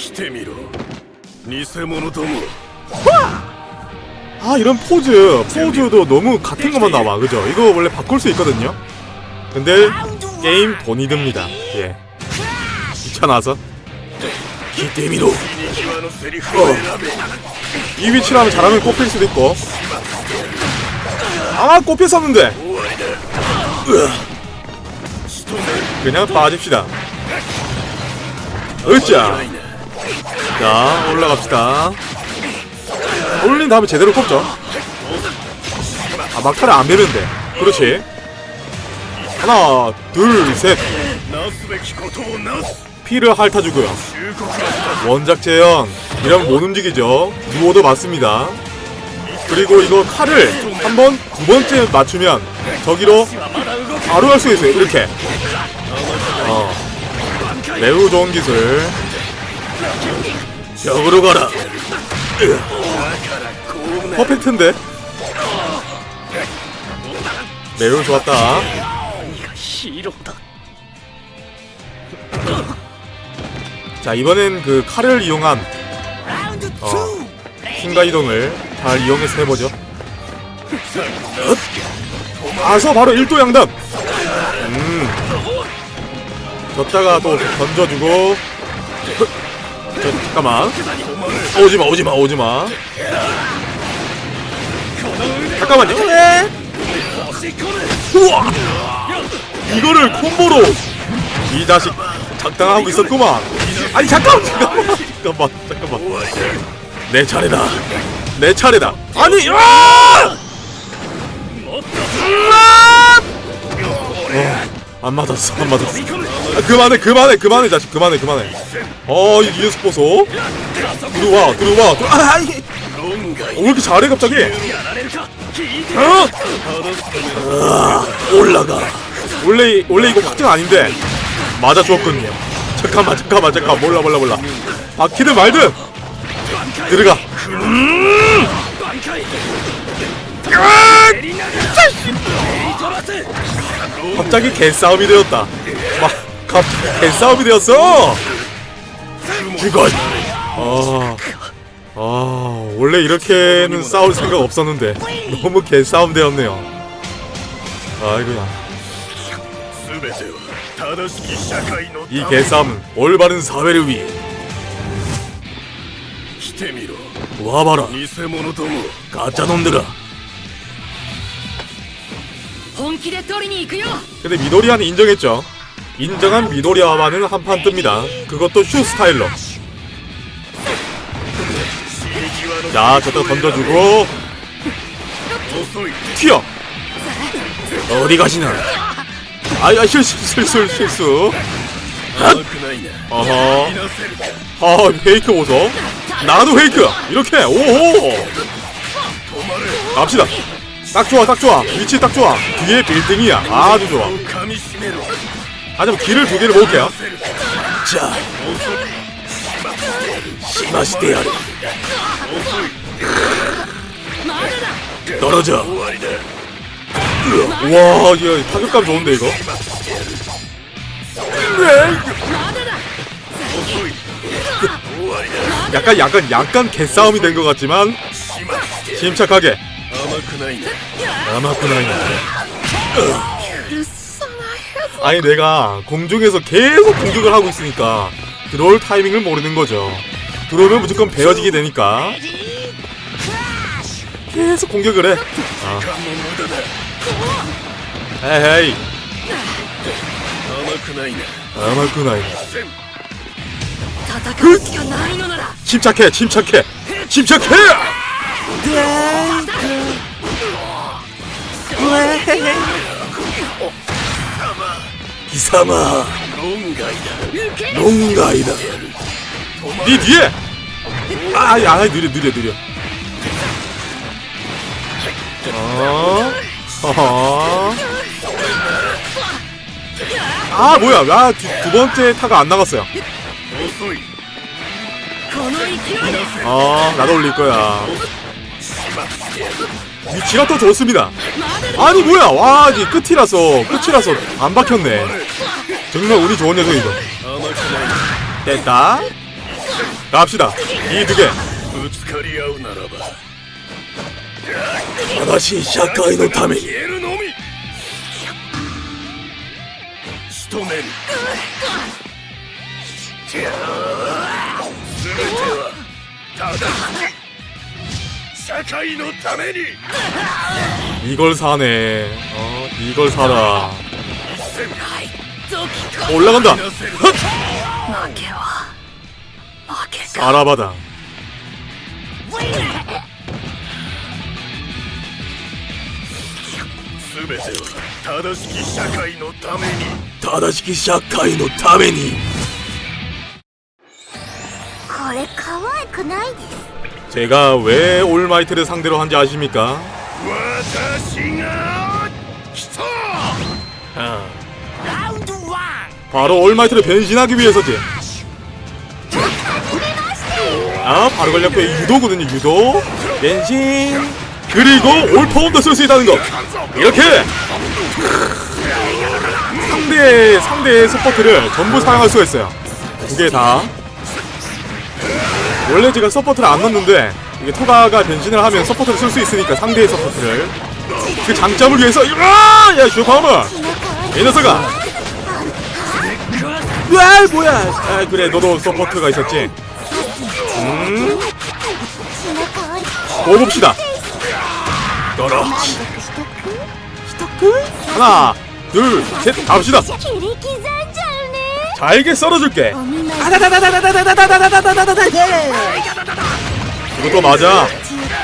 来てみろ偽物ども 아 이런 포즈 포즈도 너무 같은 것만 나와 그죠? 이거 원래 바꿀 수 있거든요 근데 게임 돈이 듭니다 예 귀찮아서 来てみろ死に際のセリフを選べ 이 위치라면 잘하면 꼽힐 수도 있고 아 꼽혔었는데 그냥 빠집시다 으쌰 자 올라갑시다. 올린 다음에 제대로 꼽죠. 아 막타를 안 밀면 돼 그렇지. 하나 둘셋. 피를 핥아주고요. 원작 재형 이러면 못 움직이죠. 누워도 맞습니다. 그리고 이거 칼을 한 번, 두 번째 맞추면 저기로 바로 할 수 있어요 이렇게. 어. 매우 좋은 기술. 역으로 가라. 퍼펙트인데? 매우 좋았다. 자, 이번엔 그 칼을 이용한 어, 순간이동을 잘 이용해서 해보죠. 가서 바로 1도 양단! 음. 졌다가 또 던져주고 저, 잠깐만. 오지마 오지마 오지마. 잠깐만요. 네. 우와. 이거를 콤보로 이 자식 장당하고 있었구만. 아니 잠깐만 잠깐만 잠깐만 잠깐만. 내 차례다. 내 차례다. 아니 아! 아! 어, 안 맞았어 안 맞았어. 아, 그만해 그만해 그만해 자식 그만해 그만해. 어이 녀석 보소. 들어와 들어와. 들어 아, 아이 어, 왜 이렇게 잘해 갑자기? 어? 아, 올라가. 원래 원래 이거 확정 아닌데. 맞아 주었군요 잠깐만 잠깐만 잠깐 몰라 몰라 몰라. 바퀴든 말든. 들어가. 음! 갑자기 개싸움이 되었다. 갑자기 싸움이 되었어! 죽어! 아, 아, 원래 이렇게는 싸울 생각 없었는데 너무 개싸움 되었네요. 아이고야. 이 개싸움은 올바른 사회를 위해 와봐라 가짜놈들아 근데 미도리아는 인정했죠 인정한 미도리 아와는 한판 뜹니다. 그것도 슈 스타일러. 자, 저쪽 던져주고 튀어. 어, 어디 가시나? 아야 실수 실수 실수. 어허. 아 페이크 보소. 나도 페이크. 이렇게 오호. 갑시다. 딱 좋아 딱 좋아 위치 딱 좋아 뒤에 빌딩이야 아주 좋아 아니면 길을 두 개를 모을게요. 자, 시마시대야리. 떨어져. 와, 이 타격감 좋은데 네, 이거. 약간 약간 약간 개싸움이 된 것 같지만 침착하게 아마쿠나이 아마쿠나이 아니 내가 공중에서 계속 공격을 하고 있으니까 들어올 타이밍을 모르는 거죠. 들어오면 무조건 베어지게 되니까. 계속 공격을 해. 아. 에헤이. 아마쿠나이 그 침착해 침착해 침착해! 기사마 論外だ 롱가이다 니 뒤에 아이 아이 느려 느려 느려 어 어허 아 뭐야 아 두, 두 번째 타가 안 나갔어요 遅いこの勢いで 아 나도 올릴 거야 어, 위치가 또 좋습니다. 아니 뭐야? 와 이제 끝이라서 끝이라서 안 박혔네. 정말 운이 좋은 녀석이죠. 됐다. 갑시다. 이 두개. 다시 샤카이노 타미. 스토멘 社会のために消えるのみ仕留める全ては正しき社会のために 이걸 사네 어 이걸 사라 ドキか 올라간다 なせる負けは負けか 아라바다 全ては正しき社会のために正しき社会のためにこれ可愛くないです 제가 왜 올마이트를 상대로 한지 아십니까? 아. 바로 올마이트를 변신하기 위해서지. 아, 바로 걸렸고 유도거든요, 유도. 변신. 그리고 올파운드 쓸 수 있다는 것. 이렇게! 상대, 상대의 스포트를 전부 사용할 수가 있어요. 두 개 다. 원래 제가 서포트를 안 넣는데 이게 토가가 변신을 하면 서포트를 쓸 수 있으니까 상대의 서포트를. 그 장점을 위해서 으아! 야 쇼파마! 이 녀석아! 아 뭐야! 아 그래 너도 서포트가 있었지? 음? 뭐 먹읍시다. 떨어. 하나 둘셋 갑시다. 잘게 썰어줄게. 이거 또 맞아.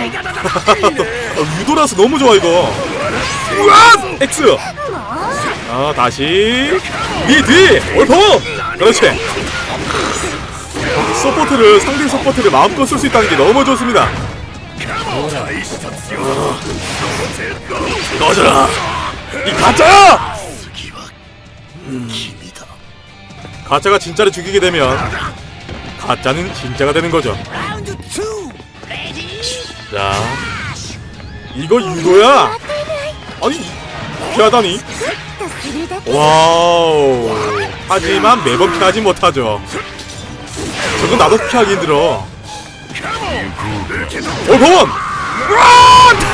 유도라서 너무 좋아 이거. 우와! X. 아 다시 미뒤 올퍼. 그렇지. 서포트를 상대 서포트를 마음껏 쓸 수 있다는 게 너무 좋습니다. 아. 꺼져라 이 가짜야. 음. 가짜가 진짜를 죽이게 되면 가짜는 진짜가 되는 거죠. 자, 이거 유도야. 아니, 피하다니. 와우. 하지만 매번 피하지 못하죠. 저건 나도 피하기 힘들어. 어, 범!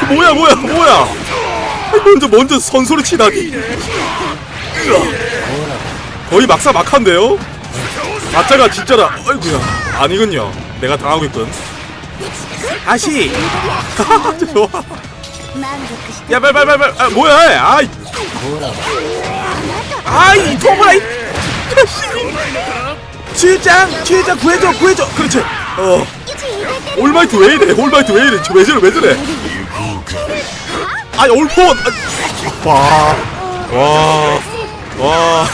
뭐야, 뭐야, 뭐야! 먼저, 먼저 선수를 치다니. 거의 막사 막한데요? 가짜가 진짜라. 어이구야. 아니군요. 내가 당하고 있군. 다시 야 빨빨빨빨 아 뭐야 아이. 아이 이토무라 이 출장 출장 구해줘 구해줘. 그렇지. 어. 올마이트 왜 이래? 올마이트 왜 이래? 왜 저래 왜 저래? 아니 올폰. 아, 와와와.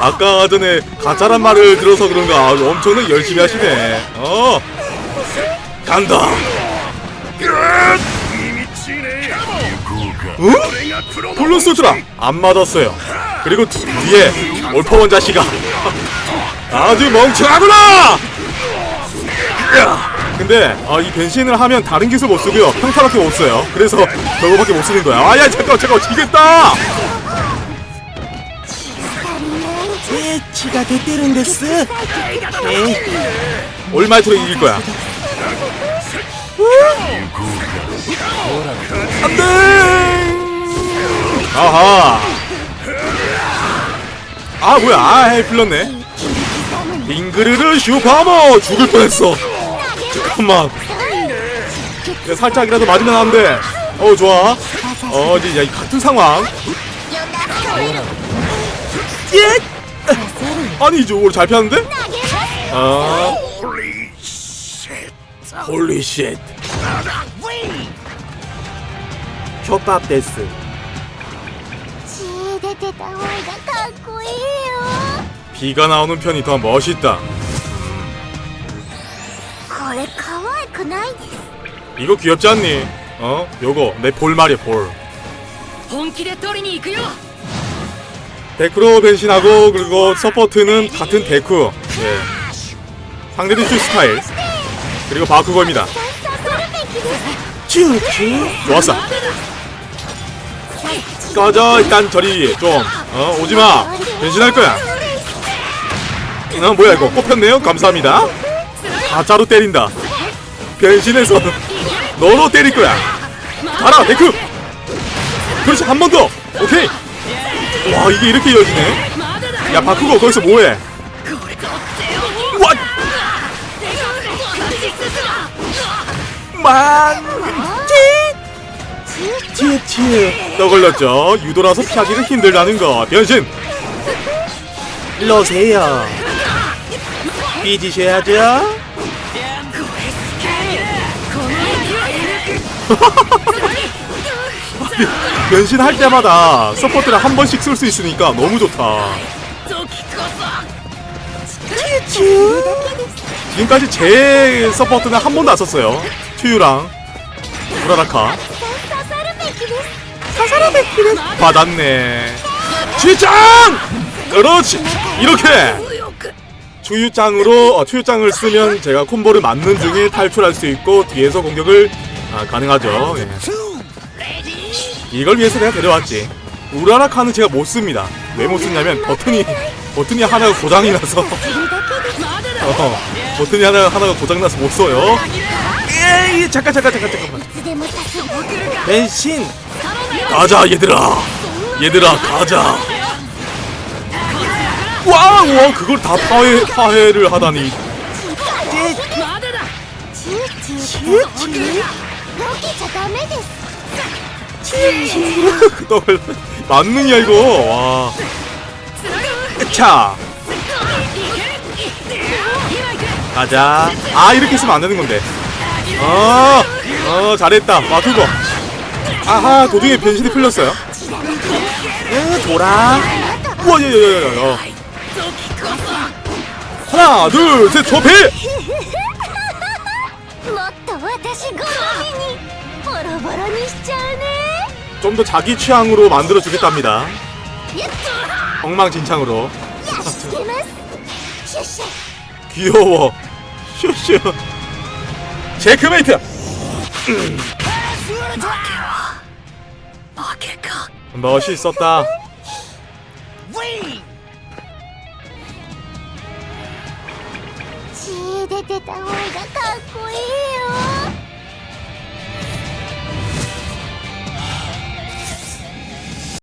아까 전에 가짜란 말을 들어서 그런가 아, 엄청나 열심히 하시네. 어, 간다. 응? 블루 소주라 안 맞았어요. 그리고 뒤에 올퍼원 자식아 아주 멍청하구나. 근데 아, 이 변신을 하면 다른 기술 못 쓰고요 평타밖에 못 써요. 그래서 저거밖에 못 쓰는 거야. 아야 잠깐 잠깐 지겠다. 血が出てるんです。 올마이트로 이길 거야. 안돼. 아하. 아 뭐야? 아 헤이 풀렸네. 빙그르르 슈퍼머 죽을 뻔했어. 잠깐만. 야, 살짝이라도 맞으면 안 돼. 어 좋아. 어 이제 야, 이 같은 상황. 예. 아니 이제 오늘 잘 피하는데? 아. 홀리 쉣 홀리 쉣. 초밥 데스. 血出てた方がかっこいいよ 비가 나오는 편이 더 멋있다. これ可愛くないです 이거 귀엽지 않니? 어? 요거 내 볼 말이야 볼. 本気で取りに行くよ 데크로 변신하고 그리고 서포트는 같은 데크. 예. 상대 리스 스타일. 그리고 바쿠고입니다. 좋았어. 꺼져 일단 저리. 좀 어, 오지마. 변신할 거야. 어, 뭐야 이거 꼽혔네요? 감사합니다. 가짜로 때린다. 변신해서 너로 때릴 거야. 가라 데크! 그렇지 한 번 더. 오케이. 와 이게 이렇게 이어지네? 야 바꾸고 거기서 뭐해? 와! 만치! 치치 떠걸렸죠? 유도라서 피하기가 힘들다는 거. 변신! 오세요. 삐지셔야죠 변신할 때마다 서포트를 한 번씩 쓸 수 있으니까 너무 좋다. 지금까지 제 서포트는 한 번도 안 썼어요. 튜유랑 우라라카. 받았네. 쥐짱! 그렇지. 이렇게 주유짱으로, 어, 추유장을 쓰면 제가 콤보를 맞는 중에 탈출할 수 있고 뒤에서 공격을 아, 가능하죠. 예. 이걸 위해서 내가 데려왔지. 우라라카는 제가 못 씁니다. 왜 못 쓰냐면 버튼이 버튼이 하나가 고장이 나서. 어, 버튼이 하나 하나가 고장 나서 못 써요. 에이 잠깐 잠깐 잠깐 잠깐만 변신! 가자 얘들아. 얘들아 가자. 와우 와, 그걸 다 파해 파해를 하다니. 찌, 찌, 찌. 너무 만능이야 이거. 와. 으차 가자. 아 이렇게 쓰면 안 되는 건데. 어, 어 잘했다. 와 그거. 아하 도중에 변신이 풀렸어요. 으 돌아. 우와 야야야야 하나 둘셋 초피 좀 더 자기 취향으로 만들어주겠답니다. 엉망진창으로. 귀여워. 슈슈. 제크메이트! 음. 멋있었다. 지대대다오가 갖고 있요